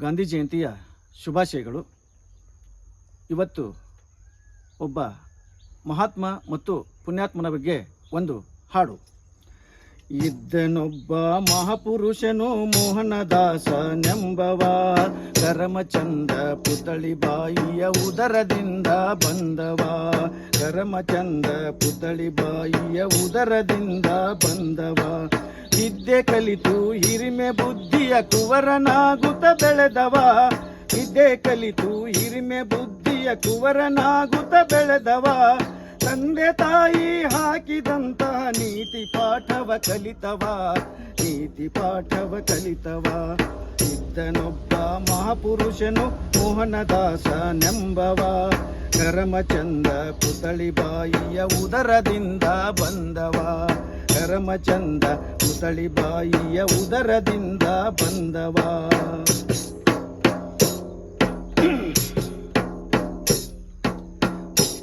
ಗಾಂಧಿ ಜಯಂತಿಯ ಶುಭಾಶಯಗಳು. ಇವತ್ತು ಒಬ್ಬ ಮಹಾತ್ಮ ಮತ್ತು ಪುಣ್ಯಾತ್ಮನ ಬಗ್ಗೆ ಒಂದು ಹಾಡು. ಇದ್ದನೊಬ್ಬ ಮಹಾಪುರುಷನು ಮೋಹನದಾಸನೆಂಬವ ಕರಮಚಂದ ಪುತಳಿ ಬಾಯಿಯ ಉದರದಿಂದ ಬಂದವ ಕರಮಚಂದ ಪುತಳಿ ಬಾಯಿಯ ಉದರದಿಂದ ಬಂದವ ವಿದ್ಯೆ ಕಲಿತು ಹಿರಿಮೆ ಬುದ್ಧಿಯ ಕುವರನಾಗುತ್ತ ಬೆಳೆದವ ವಿದ್ಯೆ ಕಲಿತು ಹಿರಿಮೆ ಬುದ್ಧಿಯ ಕುವರನಾಗುತ್ತ ಬೆಳೆದವ ತಂದೆ ತಾಯಿ ಹಾಕಿದಂತಹ ನೀತಿ ಪಾಠವ ಕಲಿತವ ನೀತಿ ಪಾಠವ ಕಲಿತವ. ಇದ್ದನೊಬ್ಬ ಮಹಾಪುರುಷನು ಮೋಹನದಾಸನೆಂಬವ. ಕರಮಚಂದ ಪುತಳಿ ಬಾಯಿಯ ಉದರದಿಂದ ಬಂದವ. ಕರಮಚಂದ ಪುತಳಿ ಬಾಯಿಯ ಉದರದಿಂದ ಬಂದವ.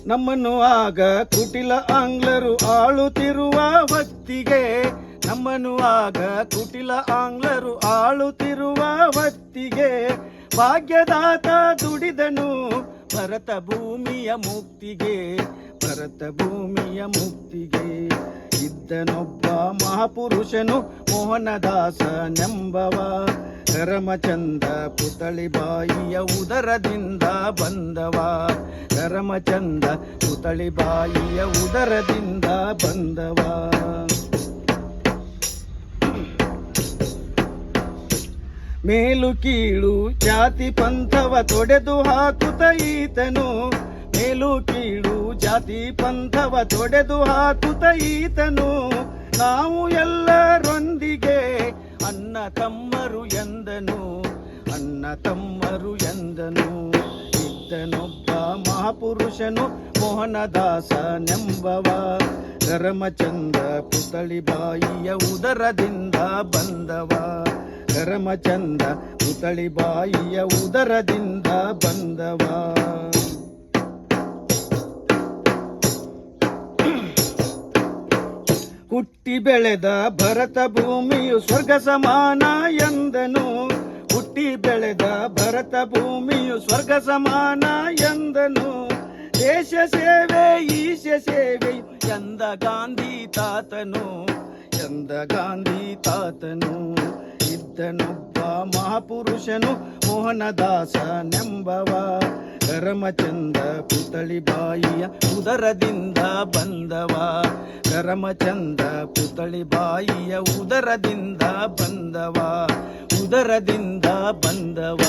ನಮ್ಮನ್ನು ಆಗ ಕುಟಿಲ ಆಂಗ್ಲರು ಆಳುತ್ತಿರುವ ಹೊತ್ತಿಗೆ, ನಮ್ಮನ್ನು ಆಗ ಕುಟಿಲ ಆಂಗ್ಲರು ಆಳುತ್ತಿರುವ ಹೊತ್ತಿಗೆ, ಭಾಗ್ಯದಾತ ದುಡಿದನು ಭರತ ಭೂಮಿಯ ಮುಕ್ತಿಗೆ, ಭರತ ಭೂಮಿಯ ಮುಕ್ತಿಗೆ. ಇದ್ದನೊಬ್ಬ ಮಹಾಪುರುಷನು ಮೋಹನದಾಸನೆಂಬವ. ಕರಮಚಂದ ಪುತಳಿ ಬಾಯಿಯ ಉದರದಿಂದ ಬಂದವ. ಕರಮಚಂದ ಪುತಳಿ ಬಾಯಿಯ ಉದರದಿಂದ ಬಂದವ. ಮೇಲು ಕೀಳು ಜಾತಿ ಪಂಥವ ತೊಡೆದು ಹಾಕುತ್ತ ಈತನು. ಮೇಲು ಕೀಳು ಜಾತಿ ಪಂಥವ ತೊಡೆದು ಹಾಕುತ್ತ ಈತನು. ನಾವು ಎಲ್ಲರೊಂದಿಗೆ ಅನ್ನ ತಮ್ಮರು ಎಂದನು, ಅನ್ನ ತಮ್ಮರು ಎಂದನು. ಇದ್ದನೊಬ್ಬ ಮಹಾಪುರುಷನು ಮೋಹನದಾಸನೆಂಬವ. ಕರಮಚಂದ ಪುತಳಿ ಬಾಯಿಯ ಉದರದಿಂದ ಬಂದವ. ಕರಮಚಂದ ಪುತಳಿ ಬಾಯಿಯ ಉದರದಿಂದ ಬಂದವ. ಹುಟ್ಟಿ ಬೆಳೆದ ಭರತ ಭೂಮಿಯು ಸ್ವರ್ಗ ಸಮಾನ ಎಂದನು. ಹುಟ್ಟಿ ಬೆಳೆದ ಭರತ ಭೂಮಿಯು ಸ್ವರ್ಗ ಸಮಾನ ಎಂದನು. ದೇಶ ಸೇವೆ, ಈಶ ಸೇವೆ ಎಂದ ಗಾಂಧಿ ತಾತನು. ಎಂದ ಗಾಂಧಿ ತಾತನು. ಇದ್ದನೊಬ್ಬ ಮಹಾಪುರುಷನು ಮೋಹನದಾಸನೆಂಬವ. ಕರಮಚಂದ ಪುತಳಿ ಬಾಯಿಯ ಉದರದಿಂದ ಬಂದವ. ಕರಮಚಂದ ಪುತಳಿ ಬಾಯಿಯ ಉದರದಿಂದ ಬಂದವ. ಉದರದಿಂದ ಬಂದವ.